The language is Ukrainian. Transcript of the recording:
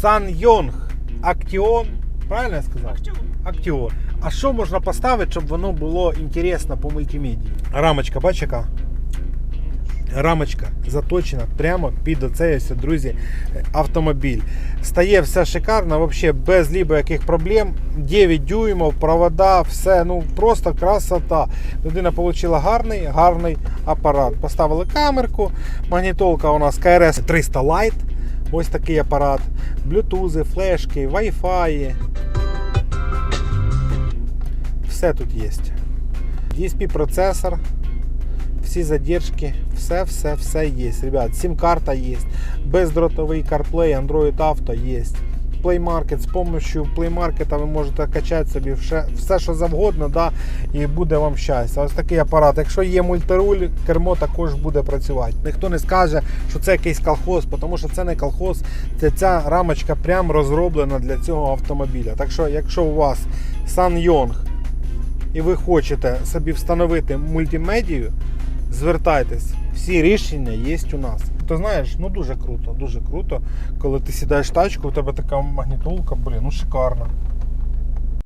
Саньйонг Актіон. Правильно я сказав? Актіон. Актіон. А що можна поставити, щоб воно було інтересно по мультимедії? Рамочка, бач яка? Рамочка заточена прямо під оцей ось, друзі, автомобіль. Стає все шикарно, взагалі без лібо яких проблем. 9 дюймов, провода, все, ну просто красота. Людина отримала гарний, гарний апарат. Поставили камерку, магнітолка у нас КРС 300 Lite. Ось такий апарат. Блютузи, флешки, Wi-Fi. Все тут є. DSP процесор, всі задержки, все, все, все є. Ребят, сим-карта є, бездротовий CarPlay, Android Auto є. Play Market, з допомогою Play Market ви можете качати собі все, все, що завгодно, да, і буде вам щастя. Ось такий апарат. Якщо є мультируль, кермо також буде працювати. Ніхто не скаже, що це якийсь колхоз, тому що це не колхоз, це ця рамочка прям розроблена для цього автомобіля. Так що, якщо у вас Сан і ви хочете собі встановити мультимедію, звертайтесь. Всі рішення є у нас. Ти знаєш, ну дуже круто, дуже круто, коли ти сідаєш в тачку, у тебе така магнітолка, блін, ну шикарно.